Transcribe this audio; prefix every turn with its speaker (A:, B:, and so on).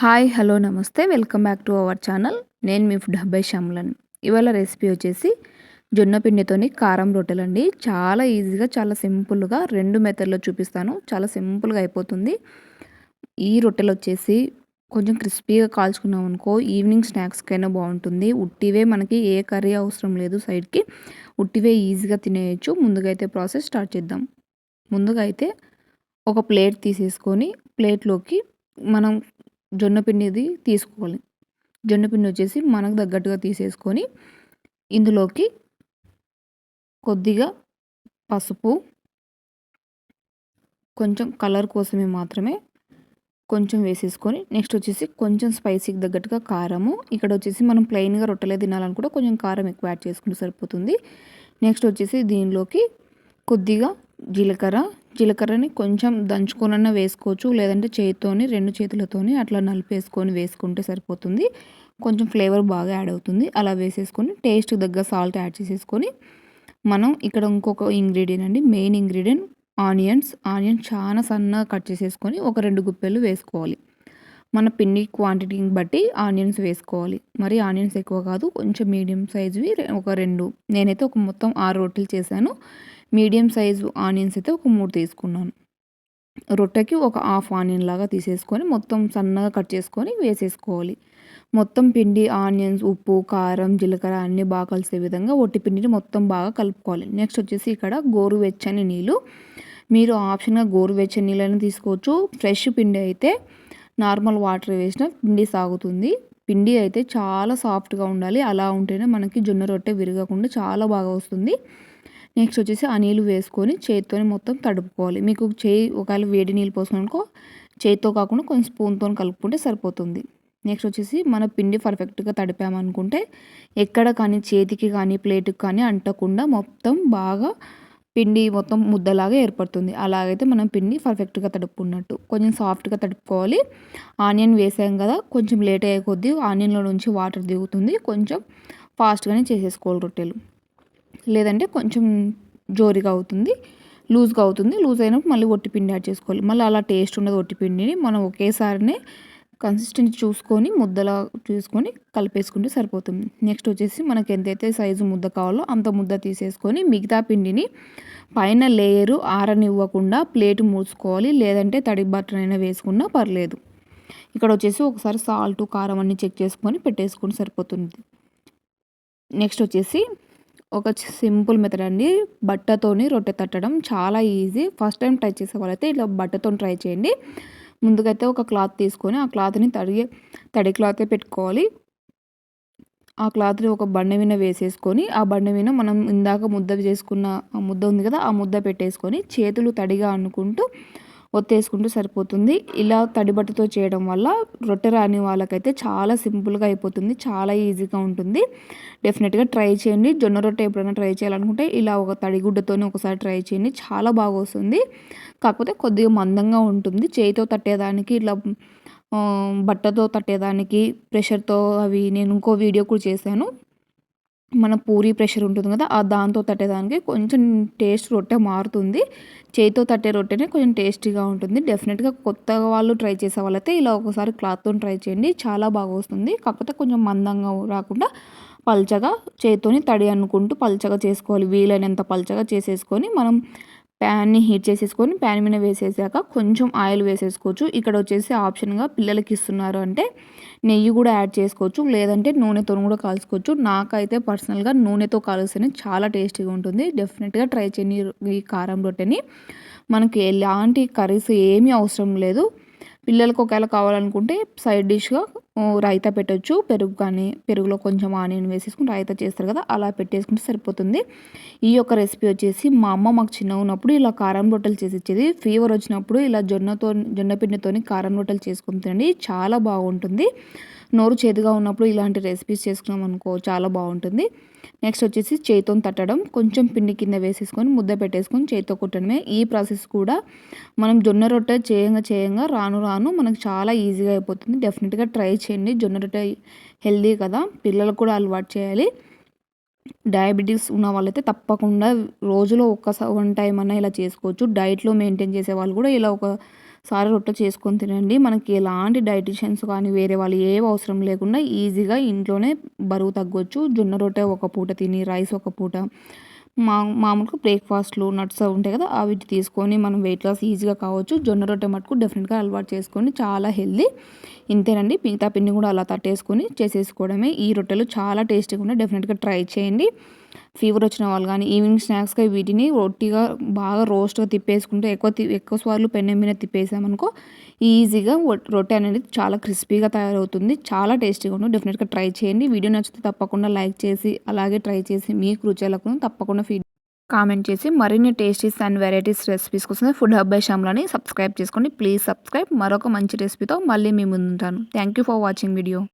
A: Hi hello నమస్తే. Welcome back to our channel. నేను మీ ఫుడ్ హబ్బై శ్యామ్లన్. ఇవాళ రెసిపీ వచ్చేసి జొన్న పిండితోని కారం రొట్టెలు అండి చాలా ఈజీగా చాలా సింపుల్గా రెండు మెథడ్లో చూపిస్తాను. చాలా సింపుల్గా అయిపోతుంది. ఈ రొట్టెలు వచ్చేసి కొంచెం క్రిస్పీగా కాల్చుకున్నాం అనుకో ఈవినింగ్ స్నాక్స్కైనా బాగుంటుంది. ఉట్టివే మనకి ఏ కర్రీ అవసరం లేదు సైడ్కి. ఉట్టివే ఈజీగా తినేయచ్చు. ముందుగా అయితే ప్రాసెస్ స్టార్ట్ చేద్దాం. ముందుగా అయితే ఒక ప్లేట్ తీసేసుకొని ప్లేట్లోకి మనం జొన్న పిండిది తీసుకోవాలి. జొన్న పిండి వచ్చేసి మనకు తగ్గట్టుగా తీసేసుకొని ఇందులోకి కొద్దిగా పసుపు కొంచెం కలర్ కోసమే మాత్రమే కొంచెం వేసేసుకొని నెక్స్ట్ వచ్చేసి కొంచెం స్పైసీకి తగ్గట్టుగా కారము. ఇక్కడ వచ్చేసి మనం ప్లెయిన్గా రొట్టెలే తినాలనుకుంటే కొంచెం కారం ఎక్కువ యాడ్ చేసుకుంటే సరిపోతుంది. నెక్స్ట్ వచ్చేసి దీనిలోకి కొద్దిగా జీలకర్ర జీలకర్రని కొంచెం దంచుకొనన్నా వేసుకోవచ్చు. లేదంటే చేతితోని రెండు చేతులతోని అట్లా నలిపేసుకొని వేసుకుంటే సరిపోతుంది. కొంచెం ఫ్లేవర్ బాగా యాడ్ అవుతుంది. అలా వేసేసుకొని టేస్ట్ దగ్గర సాల్ట్ యాడ్ చేసేసుకొని మనం ఇక్కడ ఇంకొక ఇంగ్రీడియంట్ అండి మెయిన్ ఇంగ్రీడియంట్ ఆనియన్స్. ఆనియన్స్ చాలా సన్నగా కట్ చేసేసుకొని ఒక రెండు గుప్పెలు వేసుకోవాలి. మన పిండి క్వాంటిటీని బట్టి ఆనియన్స్ వేసుకోవాలి. మరి ఆనియన్స్ ఎక్కువ కాదు కొంచెం మీడియం సైజువి ఒక రెండు. నేనైతే ఒక మొత్తం ఆరు రొట్టెలు చేశాను. మీడియం సైజు ఆనియన్స్ అయితే ఒక మూడు తీసుకున్నాను. రొట్టెకి ఒక హాఫ్ ఆనియన్ లాగా తీసేసుకొని మొత్తం సన్నగా కట్ చేసుకొని వేసేసుకోవాలి. మొత్తం పిండి ఆనియన్స్ ఉప్పు కారం జీలకర్ర అన్నీ బాగా కలిసే విధంగా ఒట్టి పిండిని మొత్తం బాగా కలుపుకోవాలి. నెక్స్ట్ వచ్చేసి ఇక్కడ గోరువెచ్చని నీళ్ళు. మీరు ఆప్షన్గా గోరువెచ్చని నీళ్ళని తీసుకోవచ్చు. ఫ్రెష్ పిండి అయితే నార్మల్ వాటర్ వేసిన పిండి సాగుతుంది. పిండి అయితే చాలా సాఫ్ట్గా ఉండాలి. అలా ఉంటేనే మనకి జొన్న రొట్టె విరగకుండా చాలా బాగా వస్తుంది. నెక్స్ట్ వచ్చేసి ఆ నీళ్ళు వేసుకొని చేతితో మొత్తం తడుపుకోవాలి. మీకు చేయి ఒకవేళ వేడి నీళ్ళు పోసుకునుకో చేతితో కాకుండా కొంచెం స్పూన్తో కలుపుకుంటే సరిపోతుంది. నెక్స్ట్ వచ్చేసి మన పిండి పర్ఫెక్ట్గా తడిపామనుకుంటే ఎక్కడ కానీ చేతికి కానీ ప్లేట్కి కానీ అంటకుండా మొత్తం బాగా పిండి మొత్తం ముద్దలాగా ఏర్పడుతుంది. అలాగైతే మనం పిండి పర్ఫెక్ట్గా తడుపుకున్నట్టు. కొంచెం సాఫ్ట్గా తడుపుకోవాలి. ఆనియన్ వేసాం కదా కొంచెం లేట్ అయ్యే కొద్దీ ఆనియన్లో నుంచి వాటర్ దిగుతుంది. కొంచెం ఫాస్ట్గానే చేసేసుకోవాలి రొట్టెలు. లేదంటే కొంచెం జోరిగా అవుతుంది లూజ్గా అవుతుంది. లూజ్ అయినప్పుడు మళ్ళీ ఒట్టిపిండి యాడ్ చేసుకోవాలి. మళ్ళీ అలా టేస్ట్ ఉండదు ఒట్టిపిండిని మనం ఒకేసారినే కన్సిస్టెన్సీ చూసుకొని ముద్దలా చూసుకొని కలిపేసుకుంటే సరిపోతుంది. నెక్స్ట్ వచ్చేసి మనకి ఎంతైతే సైజు ముద్ద కావాలో అంత ముద్ద తీసేసుకొని మిగతా పిండిని పైన లేయరు ఆరనివ్వకుండా ప్లేట్ మూసుకోవాలి. లేదంటే తడి బట్టనైనా అయినా వేసుకున్నా పర్లేదు. ఇక్కడ వచ్చేసి ఒకసారి సాల్ట్ కారం అన్నీ చెక్ చేసుకొని పెట్టేసుకొని సరిపోతుంది. నెక్స్ట్ వచ్చేసి ఒక సింపుల్ మెథడ్ అండి. బట్టతోని రొట్టె తట్టడం చాలా ఈజీ. ఫస్ట్ టైం ట్రై చేసే వాళ్ళైతే ఇలా బట్టతో ట్రై చేయండి. ముందుకైతే ఒక క్లాత్ తీసుకొని ఆ క్లాత్ని తడి తడి క్లాతే పెట్టుకోవాలి. ఆ క్లాత్ని ఒక బండ మీద వేసేసుకొని ఆ బండ మీద మనం ఇందాక ముద్ద చేసుకున్న ఆ ముద్ద ఉంది కదా ఆ ముద్ద పెట్టేసుకొని చేతులు తడిగా అనుకుంటూ ఒత్తేసుకుంటూ సరిపోతుంది. ఇలా తడిబట్టతో చేయడం వల్ల రొట్టె రాని వాళ్ళకైతే చాలా సింపుల్గా అయిపోతుంది. చాలా ఈజీగా ఉంటుంది. డెఫినెట్గా ట్రై చేయండి. జొన్న రొట్టె ఎప్పుడైనా ట్రై చేయాలనుకుంటే ఇలా ఒక తడిగుడ్డతో ఒకసారి ట్రై చేయండి. చాలా బాగా వస్తుంది. కాకపోతే కొద్దిగా మందంగా ఉంటుంది. చేయితో తట్టేదానికి ఇట్లా బట్టతో తట్టేదానికి ప్రెషర్తో అవి నేను ఇంకో వీడియో కూడా చేశాను. మన పూరి ప్రెషర్ ఉంటుంది కదా ఆ దాంతో తట్టేదానికి కొంచెం టేస్ట్ రొట్టె మారుతుంది. చేతితో తట్టే రొట్టెనే కొంచెం టేస్టీగా ఉంటుంది. డెఫినెట్గా కొత్తగా వాళ్ళు ట్రై చేసే వాళ్ళైతే ఇలా ఒకసారి క్లాత్తో ట్రై చేయండి. చాలా బాగా వస్తుంది. కాకపోతే కొంచెం మందంగా రాకుండా పల్చగా చేతితోని తడి అనుకుంటూ పల్చగా చేసుకోవాలి. వీలైనంత పల్చగా చేసేసుకొని మనం ప్యాన్ని హీట్ చేసేసుకొని ప్యాన్ మీద వేసేసాక కొంచెం ఆయిల్ వేసేసుకోవచ్చు. ఇక్కడ వచ్చేసి ఆప్షన్గా పిల్లలకి ఇస్తున్నారు అంటే నెయ్యి కూడా యాడ్ చేసుకోవచ్చు. లేదంటే నూనెతో కూడా కాల్చుకోవచ్చు. నాకైతే పర్సనల్గా నూనెతో కాలుస్తేనే చాలా టేస్టీగా ఉంటుంది. డెఫినెట్గా ట్రై చేయండి ఈ కారం రొట్టెని. మనకి ఎలాంటి కర్రీస్ ఏమీ అవసరం లేదు. పిల్లలకు ఒకవేళ కావాలనుకుంటే సైడ్ డిష్గా రైతా పెట్టచ్చు. పెరుగు కానీ పెరుగులో కొంచెం ఆనియన్ వేసేసుకుని రైతా చేస్తారు కదా అలా పెట్టేసుకుంటే సరిపోతుంది. ఈ యొక్క రెసిపీ వచ్చేసి మా అమ్మ మాకు చిన్న ఉన్నప్పుడు ఇలా కారం రొట్టెలు చేసి ఇచ్చేది. ఫీవర్ వచ్చినప్పుడు ఇలా జొన్నతో జొన్న పిండితోని కారం రొట్టెలు చేసుకుని తినండి. చాలా బాగుంటుంది. నోరు చేదుగా ఉన్నప్పుడు ఇలాంటి రెసిపీస్ చేసుకున్నాం అనుకో చాలా బాగుంటుంది. నెక్స్ట్ వచ్చేసి చేతితో తట్టడం. కొంచెం పిండి కింద వేసేసుకొని ముద్ద పెట్టేసుకొని చేతితో కుట్టడమే. ఈ ప్రాసెస్ కూడా మనం జొన్న రొట్టె చేయంగా చేయంగా రాను రాను మనకు చాలా ఈజీగా అయిపోతుంది. డెఫినెట్గా ట్రై చేయండి. జొన్న రొట్టె హెల్దీ కదా. పిల్లలకు కూడా అలవాటు చేయాలి. డయాబెటీస్ ఉన్న వాళ్ళైతే తప్పకుండా రోజులో ఒక్క వన్ టైం అన్నా ఇలా చేసుకోవచ్చు. డైట్లో మెయింటైన్ చేసే వాళ్ళు కూడా ఇలా ఒక సారీ రొట్టె చేసుకొని తినండి. మనకి ఎలాంటి డైటిషియన్స్ కానీ వేరే వాళ్ళు ఏ అవసరం లేకుండా ఈజీగా ఇంట్లోనే బరువు తగ్గొచ్చు. జొన్న రొట్టె ఒక పూట తిని రైస్ ఒక పూట. మా మామూలుగా బ్రేక్ఫాస్ట్లు నట్స్ ఉంటాయి కదా అవి తీసుకొని మనం వెయిట్ లాస్ ఈజీగా కావచ్చు. జొన్న రొట్టె మటుకు డెఫినెట్గా అలవాటు చేసుకొని చాలా హెల్దీ ఇంతేనండి. మిగతా పిండి కూడా అలా తట్టేసుకొని చేసేసుకోవడమే. ఈ రొట్టెలు చాలా టేస్టీగా ఉన్నాయి డెఫినెట్గా ట్రై చేయండి. ఫీవర్ వచ్చిన వాళ్ళు కానీ ఈవినింగ్ స్నాక్స్గా వీటిని రొట్టిగా బాగా రోస్ట్గా తిప్పేసుకుంటే ఎక్కువ ఎక్కువ సార్లు పెన్నె మీద తిప్పేసామనుకో ఈజీగా రొట్టె అనేది చాలా క్రిస్పీగా తయారవుతుంది. చాలా టేస్టీగా ఉంటుంది. డెఫినెట్గా ట్రై చేయండి. వీడియో నచ్చితే తప్పకుండా లైక్ చేసి అలాగే ట్రై చేసి మీకు రుచులకు తప్పకుండా ఫీడ్ కామెంట్ చేసి మరిన్ని టేస్టీస్ అండ్ వెరైటీస్ రెసిపీస్ కోసం ఫుడ్ హబ్ బై సబ్స్క్రైబ్ చేసుకోండి. Please subscribe. మరొక మంచి రెసిపీతో మళ్ళీ మీ ముందుంటాను. Thank you for watching video.